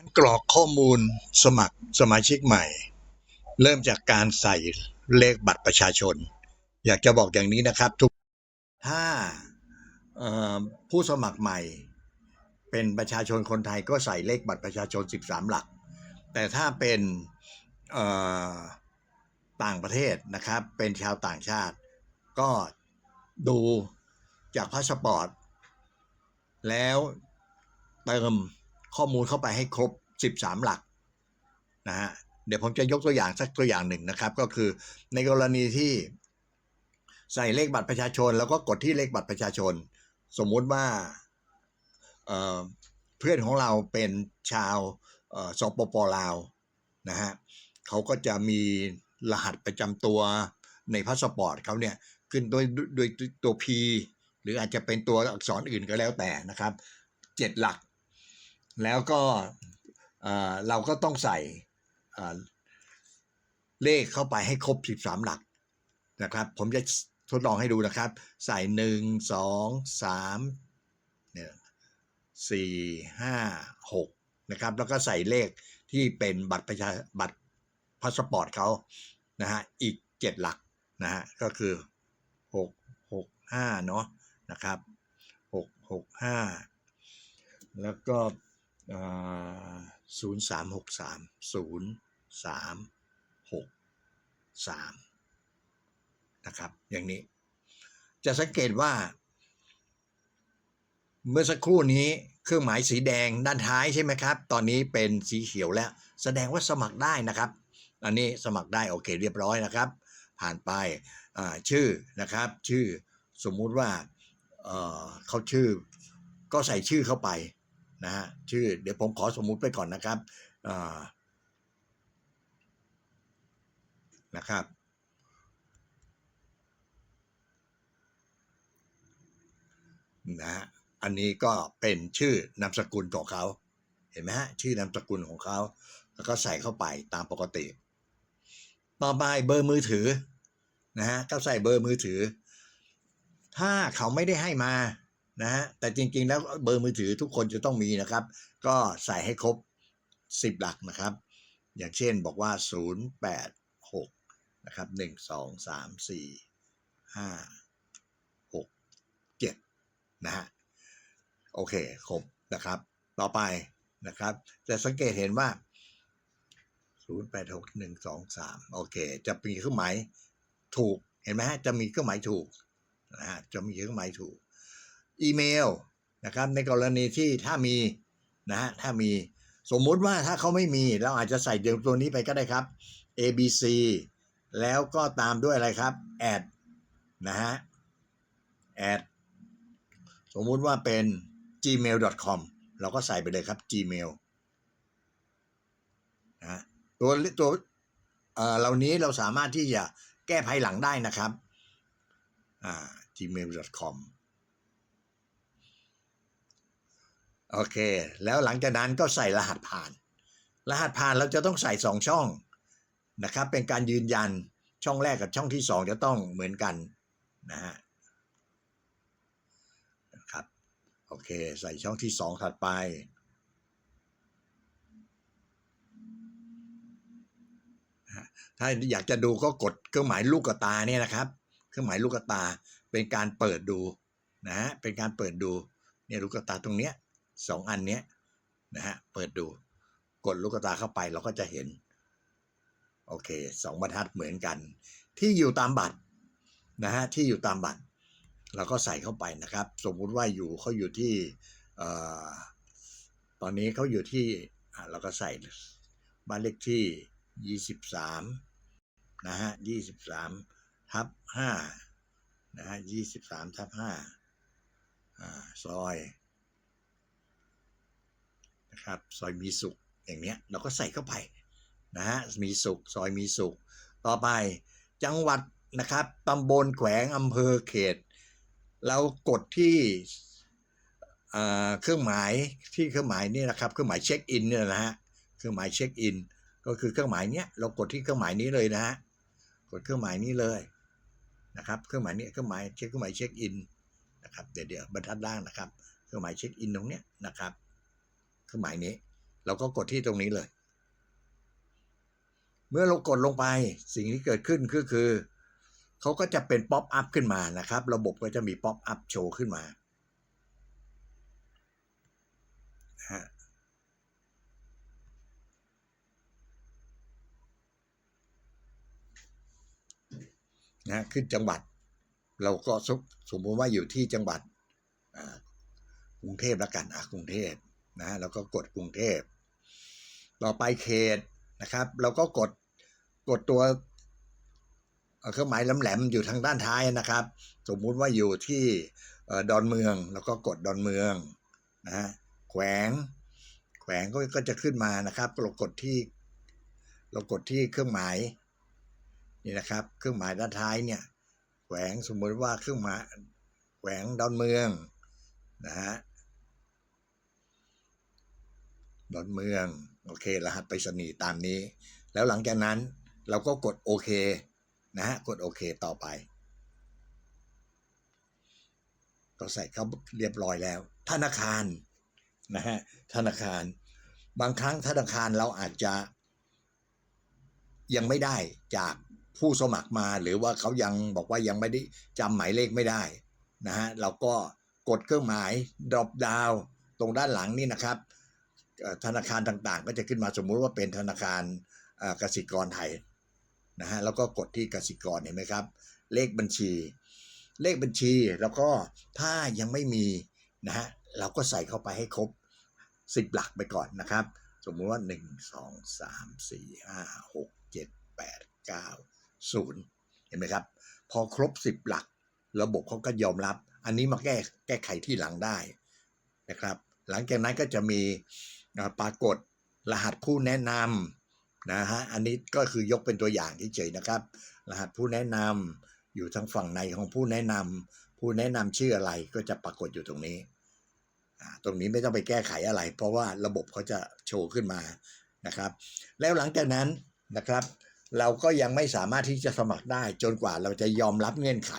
การกรอกข้อมูลสมัครสมาชิกใหม่ เริ่มจากการใส่เลขบัตรประชาชน อยากจะบอกอย่างนี้นะครับ ทุกถ้าผู้สมัครใหม่ เป็นประชาชนคนไทยก็ใส่เลขบัตรประชาชน 13 หลัก แต่ถ้าเป็นต่างประเทศนะครับ เป็นชาวต่างชาติ ก็ดูจากพาสปอร์ต แล้วเติม ข้อมูลเข้าไปให้ครบ 13 หลักนะฮะเดี๋ยวผมจะยกตัวอย่างสักตัวอย่างหนึ่งนะครับ ก็คือในกรณีที่ใส่เลขบัตรประชาชน แล้วก็กดที่เลขบัตรประชาชน สมมุติว่าเเพื่อนของเราเป็นชาวเอ่อสปปลาวนะฮะเขาก็จะมีรหัสประจำตัวในพาสปอร์ตเขาเนี่ยขึ้นด้วยด้วยด้วยตัว P หรืออาจจะเป็นตัวอักษรอื่นก็แล้วแต่นะครับเจ็ดหลัก แล้วก็เราก็ต้องใส่เลขเข้าไปให้ครบ 13 หลักนะครับ ผมจะทดลองให้ดูนะครับ ใส่หนึ่งสองสามเนี่ยสี่ห้าหกนะครับ แล้วก็ใส่เลขที่เป็นบัตรประชาบัตรพาสปอร์ตเขานะฮะอีกเจ็ดหลักนะฮะก็คือหกหกห้าเนาะนะครับหกหกห้าแล้วก็ ศูนย์สามหกสามศูนย์สามหกสามนะครับ อย่างนี้ จะสังเกตว่า เมื่อสักครู่นี้เครื่องหมายสีแดงด้านท้ายใช่ไหมครับ ตอนนี้เป็นสีเขียวแล้ว แสดงว่าสมัครได้นะครับ อันนี้สมัครได้โอเคเรียบร้อยนะครับ ผ่านไปชื่อนะครับ ชื่อสมมุติว่าเเขาชื่อก็ใส่ชื่อเข้าไป นะฮะชื่อเดี๋ยวผมขอสมมุติไปก่อนนะครับนะครับ นะฮะอันนี้ก็เป็นชื่อนามสกุลของเขา เห็นไหมฮะชื่อนามสกุลของเขาแล้วก็ใส่เข้าไปตามปกติ ต่อไปเบอร์มือถือนะฮะก็ใส่เบอร์มือถือ ถ้าเขาไม่ได้ให้มา นะฮะแต่จริงๆแล้วเบอร์มือถือทุกคนจะต้องมีนะครับ ก็ใส่ให้ครบ 10 หลักนะครับ อย่างเช่นบอกว่า 0 8 6 นะครับ 1 2 3 4 5 6 7 นะฮะ โอเค ครบนะครับ ต่อไปนะครับ จะสังเกตเห็นว่า 0 8 6 1 2 3 โอเค จะมีเครื่องหมายถูก เห็นไหมฮะ จะมีเครื่องหมายถูกนะฮะ จะมีเครื่องหมายถูก อีเมลนะครับในกรณีที่ถ้ามีนะฮะถ้ามีสมมุติว่าถ้าเขาไม่มีเราอาจจะใส่เดี๋ยวตัวนี้ไปก็ได้ครับ abc แล้วก็ตามด้วยอะไรครับ add นะฮะ add สมมุติว่าเป็น gmail.com เราก็ใส่ไปเลยครับ gmail นะตัวตัวเอ่อเหล่านี้เราสามารถที่จะแก้ภายหลังได้นะครับอ่า gmail.com โอเค แล้วหลังจากนั้นก็ใส่รหัสผ่าน รหัสผ่านเราจะต้องใส่สองช่องนะครับ เป็นการยืนยันช่องแรกกับช่องที่สองจะต้องเหมือนกันนะฮะครับโอเค ใส่ช่องที่สองถัดไปถ้าอยากจะดูก็กดเครื่องหมายลูกกระตาเนี่ยนะครับ เครื่องหมายลูกกระตาเป็นการเปิดดูนะฮะเป็นการเปิดดูเนี่ยลูกกระตาตรงเนี้ย สองอันเนี้ยนะฮะเปิดดู กดลูกตาเข้าไปเราก็จะเห็น โอเคสองบรรทัดเหมือนกัน ที่อยู่ตามบัตรนะฮะที่อยู่ตามบัตร เราก็ใส่เข้าไปนะครับ สมมุติว่าอยู่เขาอยู่ที่เอ่อตอนนี้เขาอยู่ที่อ่าเราก็ใส่บ้านเลขที่ยี่สิบสามนะฮะยี่สิบสามทับห้านะฮะยี่สิบสามทับห้าอ่าซอย นะครับซอยมีสุขอย่างเนี้ยเราก็ใส่เข้าไปนะฮะมีสุขซอยมีสุข ต่อไปจังหวัดนะครับตำบลแขวงอำเภอเขต เรากดที่เอ่อเครื่องหมายที่เครื่องหมายนี่นะครับเครื่องหมายเช็คอินเนี่ยนะฮะเครื่องหมายเช็คอินก็คือเครื่องหมายเนี้ยเรากดที่เครื่องหมายนี้เลยนะฮะกดเครื่องหมายนี้เลยนะครับเครื่องหมายนี้เครื่องหมายเช็คเครื่องหมายเช็คอินนะครับเดี๋ยวเดี๋ยวบรรทัดล่างนะครับ เครื่องหมายเช็คอินตรงเนี้ยนะครับ เครื่องหมายนี้ เราก็กดที่ตรงนี้เลย เมื่อเรากดลงไปสิ่งที่เกิดขึ้นก็คือเขาก็จะเป็นป๊อปอัพขึ้นมานะครับ ระบบก็จะมีป๊อปอัพโชว์ขึ้นมานะฮะนะขึ้นจังหวัด เราก็สมมติว่าอยู่ที่จังหวัดกรุงเทพแล้วกันอะกรุงเทพ นะแล้วก็กดกรุงเทพต่อไปเขตนะครับ เราก็กดกดตัวเครื่องหมายแหลมๆอยู่ทางด้านท้ายนะครับ สมมุติว่าอยู่ที่ดอนเมือง แล้วก็กดดอนเมืองนะฮะแขวง แขวงก็ก็จะขึ้นมานะครับเรากดที่ เรากดที่เครื่องหมายนี่นะครับ เครื่องหมายด้านท้ายเนี่ย แขวงสมมติว่าเครื่องหมายแขวงดอนเมืองนะฮะ ดอนเมือง โอเค รหัสไปรษณีย์ตามนี้ แล้วหลังจากนั้นเราก็กดโอเคนะฮะ กดโอเคต่อไป ก็ใส่เข้าเรียบร้อยแล้ว ธนาคารนะฮะ ธนาคาร บางครั้งธนาคารเราอาจจะ ยังไม่ได้จากผู้สมัครมาหรือว่าเขายังบอกว่ายังไม่ได้จำหมายเลขไม่ได้นะฮะ เราก็กดเครื่องหมาย drop down ตรงด้านหลังนี่นะครับ ธนาคารต่างๆ ก็จะขึ้นมาสมมุติว่าเป็นธนาคารกสิกรไทยนะฮะแล้วก็กดที่กสิกรเห็นไหมครับ เลขบัญชี เลขบัญชีแล้วก็ถ้ายังไม่มีนะฮะเราก็ใส่เข้าไปให้ครบ 10 หลักไปก่อนนะครับ สมมุติว่า 1 2 3 4 5 6 7 8 9 0 เห็นไหมครับ พอครบ 10 หลัก ระบบเขาก็ยอมรับ อันนี้มาแก้แก้ไขที่หลังได้นะครับ หลังจากนั้นก็จะมี ปรากฏรหัสผู้แนะนำนะฮะอันนี้ก็คือยกเป็นตัวอย่างเฉยๆนะครับ รหัสผู้แนะนำอยู่ทางฝั่งในของผู้แนะนำผู้แนะนำชื่ออะไรก็จะปรากฏอยู่ตรงนี้ ตรงนี้ไม่ต้องไปแก้ไขอะไร เพราะว่าระบบเขาจะโชว์ขึ้นมานะครับ แล้วหลังจากนั้นนะครับ เราก็ยังไม่สามารถที่จะสมัครได้จนกว่าเราจะยอมรับเงื่อนไข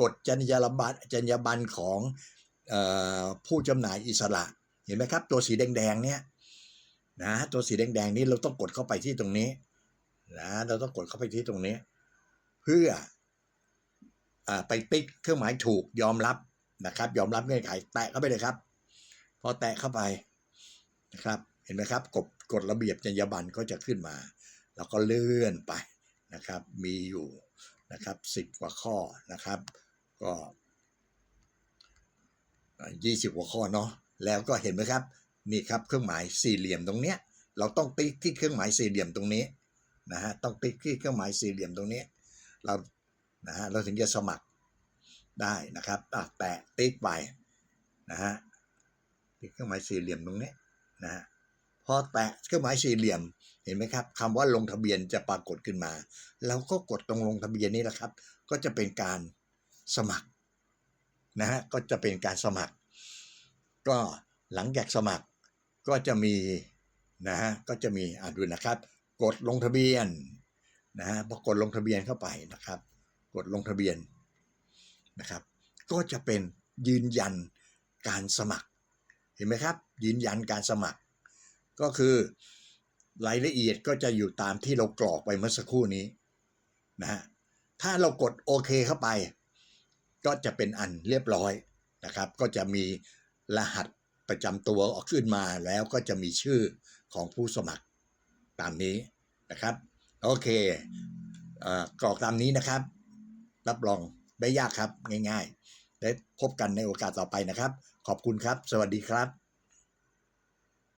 กฎจรรยาบรรณจรรยาบรรณของออผู้จำหน่ายอิสระ เห็นไหมครับ ตัวสีแดงๆเนี่ยนะตัวสีแดงๆนี้เราต้องกดเข้าไปที่ตรงนี้นะเราต้องกดเข้าไปที่ตรงนี้ เพื่ออไปติ๊กเครื่องหมายถูกยอมรับนะครับ ยอมรับเงื่อนไขแตะเข้าไปเลยครับ พอแตะเข้าไปนะครับ เห็นไหมครับกฎกฎระเบียบจรรยาบรรณก็จะขึ้นมาแล้วก็เลื่อนไปนะครับ มีอยู่นะครับสิบกว่าข้อนะครับ ก็ยี่สิบกว่าข้อเนาะ แล้วก็เห็นไหมครับนี่ครับเครื่องหมายสี่เหลี่ยมตรงเนี้ยเราต้องติ๊กที่เครื่องหมายสี่เหลี่ยมตรงนี้นะฮะต้องติ๊กที่เครื่องหมายสี่เหลี่ยมตรงนี้ เรานะฮะเราถึงจะสมัครได้นะครับอะแตะติ๊กไปนะฮะติ๊กเครื่องหมายสี่เหลี่ยมตรงนี้นะฮะพอแตะเครื่องหมายสี่เหลี่ยมเห็นไหมครับคำว่าลงทะเบียนจะปรากฏขึ้นมาเราก็กดตรงลงทะเบียนนี้แหละครับ ก็จะเป็นการสมัครนะฮะก็จะเป็นการสมัคร ก็หลังจากสมัครก็จะมีนะฮะก็จะมีอ่านดูนะครับ กดลงทะเบียนนะฮะพอกดลงทะเบียนเข้าไปนะครับ กดลงทะเบียนนะครับ ก็จะเป็นยืนยันการสมัคร เห็นไหมครับ ยืนยันการสมัคร ก็คือรายละเอียดก็จะอยู่ตามที่เรากรอกไปเมื่อสักครู่นี้นะฮะถ้าเรากดโอเคเข้าไป ก็จะเป็นอันเรียบร้อยนะครับ ก็จะมี รหัสประจำตัวออกขึ้นมาแล้วก็จะมีชื่อของผู้สมัครตามนี้นะครับ โอเคอ่อกรอกตามนี้นะครับ รับรองไม่ยากครับง่ายๆและพบกันในโอกาสต่อไปนะครับ ขอบคุณครับ สวัสดีครับ